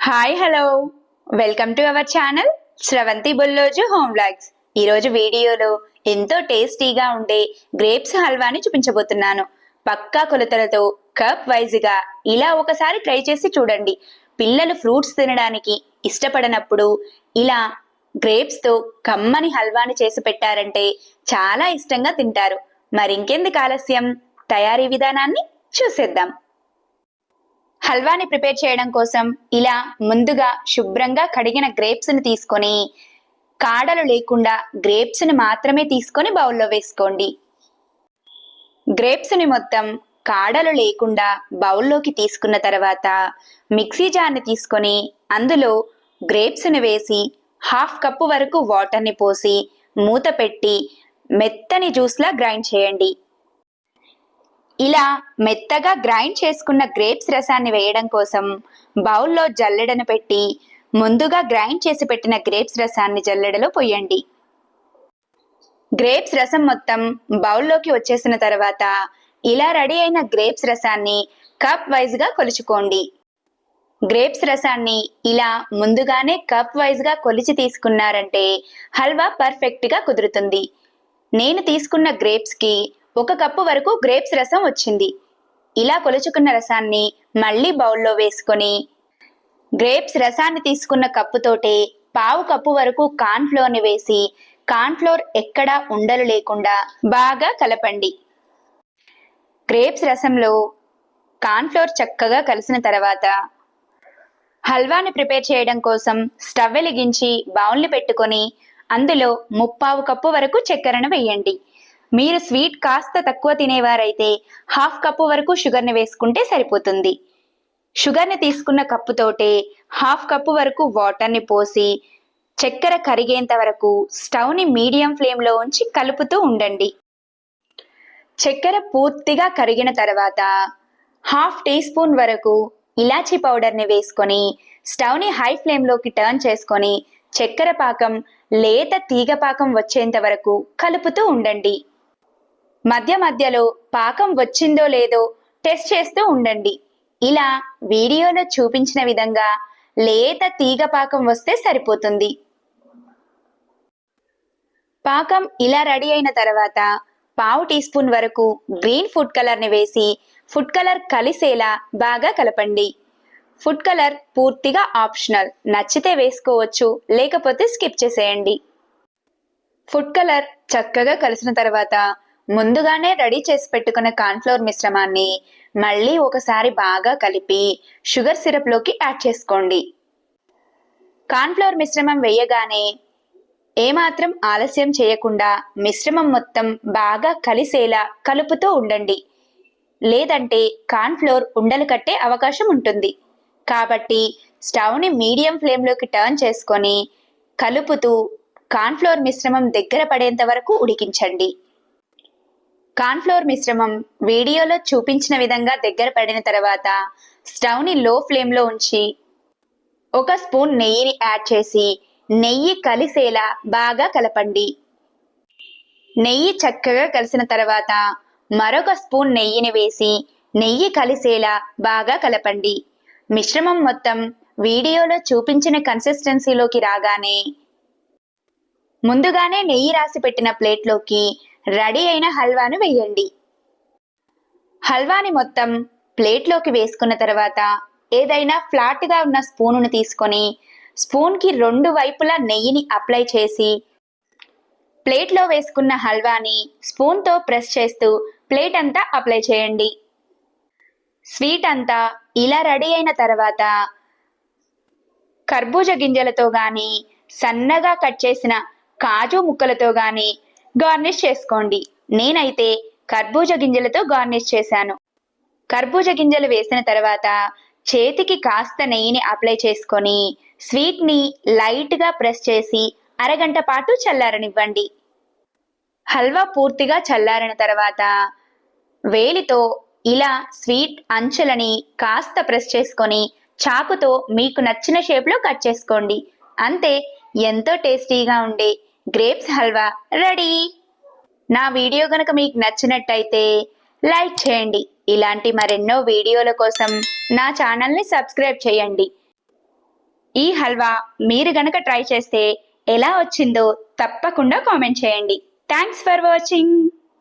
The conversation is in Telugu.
Hi hello welcome to our channel Sravanthi Bulloju home vlogs ఈరోజు వీడియోలో ఎంతో టేస్టీగా ఉండే గ్రేప్స్ హల్వాని చూపించబోతున్నాను. పక్కా కొలతలతో కప్ వైజ్గా ఇలా ఒకసారి ట్రై చేసి చూడండి. పిల్లలు ఫ్రూట్స్ తినడానికి ఇష్టపడనప్పుడు ఇలా గ్రేప్స్తో కమ్మని హల్వాని చేసి పెట్టారంటే చాలా ఇష్టంగా తింటారు. మరింకెందుకు ఆలస్యం? తయారీ విధానాన్ని చూసేద్దాం. హల్వాని ప్రిపేర్ చేయడం కోసం ఇలా ముందుగా శుభ్రంగా కడిగిన గ్రేప్స్ని తీసుకొని కాడలు లేకుండా గ్రేప్స్ని మాత్రమే తీసుకొని బౌల్లో వేసుకోండి. గ్రేప్స్ని మొత్తం కాడలు లేకుండా బౌల్లోకి తీసుకున్న తర్వాత మిక్సీ జార్ని తీసుకొని అందులో గ్రేప్స్ని వేసి హాఫ్ కప్పు వరకు వాటర్ని పోసి మూత పెట్టి మెత్తని జ్యూస్లా గ్రైండ్ చేయండి. ఇలా మెత్తగా గ్రైండ్ చేసుకున్న గ్రేప్స్ రసాన్ని వేయడం కోసం బౌల్లో జల్లెడను పెట్టి ముందుగా గ్రైండ్ చేసి పెట్టిన గ్రేప్స్ రసాన్ని జల్లెడలో పొయ్యండి గ్రేప్స్ రసం మొత్తం బౌల్లోకి వచ్చేసిన తర్వాత ఇలా రెడీ అయిన గ్రేప్స్ రసాన్ని కప్ వైజ్గా కొలుచుకోండి. గ్రేప్స్ రసాన్ని ఇలా ముందుగానే కప్ వైజ్గా కొలిచి తీసుకున్నారంటే హల్వా పర్ఫెక్ట్గా కుదురుతుంది. నేను తీసుకున్న గ్రేప్స్కి ఒక కప్పు వరకు గ్రేప్స్ రసం వచ్చింది. ఇలా కొలుచుకున్న రసాన్ని మళ్ళీ బౌల్లో వేసుకొని గ్రేప్స్ రసాన్ని తీసుకున్న కప్పుతోటే పావు కప్పు వరకు కాన్ఫ్లోర్ని వేసి కార్న్ ఫ్లోర్ ఎక్కడా ఉండలు లేకుండా బాగా కలపండి. గ్రేప్స్ రసంలో కాన్ఫ్లోర్ చక్కగా కలిసిన తర్వాత హల్వాని ప్రిపేర్ చేయడం కోసం స్టవ్ వెలిగించి బౌల్ని పెట్టుకొని అందులో ముప్పావు కప్పు వరకు చక్కెరను వేయండి. మీరు స్వీట్ కాస్త తక్కువ తినేవారైతే హాఫ్ కప్పు వరకు షుగర్ని వేసుకుంటే సరిపోతుంది. షుగర్ని తీసుకున్న కప్పుతోటే హాఫ్ కప్పు వరకు వాటర్ని పోసి చక్కెర కరిగేంత వరకు స్టవ్ని మీడియం ఫ్లేమ్లో ఉంచి కలుపుతూ ఉండండి. చక్కెర పూర్తిగా కరిగిన తర్వాత హాఫ్ టీ స్పూన్ వరకు ఇలాచీ పౌడర్ని వేసుకొని స్టవ్ని హై ఫ్లేమ్లోకి టర్న్ చేసుకొని చక్కెర పాకం లేత తీగ పాకం వచ్చేంత వరకు కలుపుతూ ఉండండి. మధ్య మధ్యలో పాకం వచ్చిందో లేదో టెస్ట్ చేస్తూ ఉండండి. ఇలా వీడియోలో చూపించిన విధంగా లేత తీగ పాకం వస్తే సరిపోతుంది. పాకం ఇలా రెడీ అయిన తర్వాత పావు టీ స్పూన్ వరకు గ్రీన్ ఫుడ్ కలర్ని వేసి ఫుడ్ కలర్ కలిసేలా బాగా కలపండి. ఫుడ్ కలర్ పూర్తిగా ఆప్షనల్. నచ్చితే వేసుకోవచ్చు లేకపోతే స్కిప్ చేసేయండి. ఫుడ్ కలర్ చక్కగా కలిసిన తర్వాత ముందుగానే రెడీ చేసి పెట్టుకున్న కార్న్ఫ్లోర్ మిశ్రమాన్ని మళ్ళీ ఒకసారి బాగా కలిపి షుగర్ సిరప్లోకి యాడ్ చేసుకోండి. కార్న్ఫ్లోర్ మిశ్రమం వేయగానే ఏమాత్రం ఆలస్యం చేయకుండా మిశ్రమం మొత్తం బాగా కలిసేలా కలుపుతూ ఉండండి. లేదంటే కార్న్ఫ్లోర్ ఉండలు కట్టే అవకాశం ఉంటుంది. కాబట్టి స్టవ్ని మీడియం ఫ్లేమ్లోకి టర్న్ చేసుకొని కలుపుతూ కార్న్ఫ్లోర్ మిశ్రమం దగ్గర పడేంత వరకు ఉడికించండి. కాన్ఫ్లోర్ మిశ్రమం వీడియోలో చూపించిన విధంగా దగ్గర పడిన తర్వాత స్టవ్ని లో ఫ్లేమ్లో ఉంచి ఒక స్పూన్ నెయ్యిని యాడ్ చేసి నెయ్యి కలిసేలా బాగా కలపండి. నెయ్యి చక్కగా కలిసిన తర్వాత మరొక స్పూన్ నెయ్యిని వేసి నెయ్యి కలిసేలా బాగా కలపండి. మిశ్రమం మొత్తం వీడియోలో చూపించిన కన్సిస్టెన్సీలోకి రాగానే ముందుగానే నెయ్యి రాసి పెట్టిన ప్లేట్లోకి రెడీ అయిన హల్వాను వేయండి హల్వాని మొత్తం ప్లేట్లోకి వేసుకున్న తర్వాత ఏదైనా ఫ్లాట్గా ఉన్న స్పూనును తీసుకొని స్పూన్కి రెండు వైపులా నెయ్యిని అప్లై చేసి ప్లేట్లో వేసుకున్న హల్వాని స్పూన్తో ప్రెస్ చేస్తూ ప్లేట్ అంతా అప్లై చేయండి. స్వీట్ అంతా ఇలా రెడీ అయిన తర్వాత కర్బూజ గింజలతో కానీ సన్నగా కట్ చేసిన కాజు ముక్కలతో కానీ గార్నిష్ చేసుకోండి. నేనైతే కర్బూజ గింజలతో గార్నిష్ చేశాను. కర్బూజ గింజలు వేసిన తర్వాత చేతికి కాస్త నెయ్యిని అప్లై చేసుకొని స్వీట్ని లైట్గా ప్రెస్ చేసి అరగంట పాటు చల్లారనివ్వండి. హల్వా పూర్తిగా చల్లారిన తర్వాత వేలితో ఇలా స్వీట్ అంచులని కాస్త ప్రెస్ చేసుకొని చాకుతో మీకు నచ్చిన షేప్లో కట్ చేసుకోండి. అంతే ఎంతో టేస్టీగా ఉండే గ్రేప్స్ హల్వా రెడీ. నా వీడియో కనుక మీకు నచ్చినట్టయితే లైక్ చేయండి. ఇలాంటి మరెన్నో వీడియోల కోసం నా ఛానల్ని సబ్స్క్రైబ్ చేయండి. ఈ హల్వా మీరు గనక ట్రై చేస్తే ఎలా వచ్చిందో తప్పకుండా కామెంట్ చేయండి. Thanks for watching.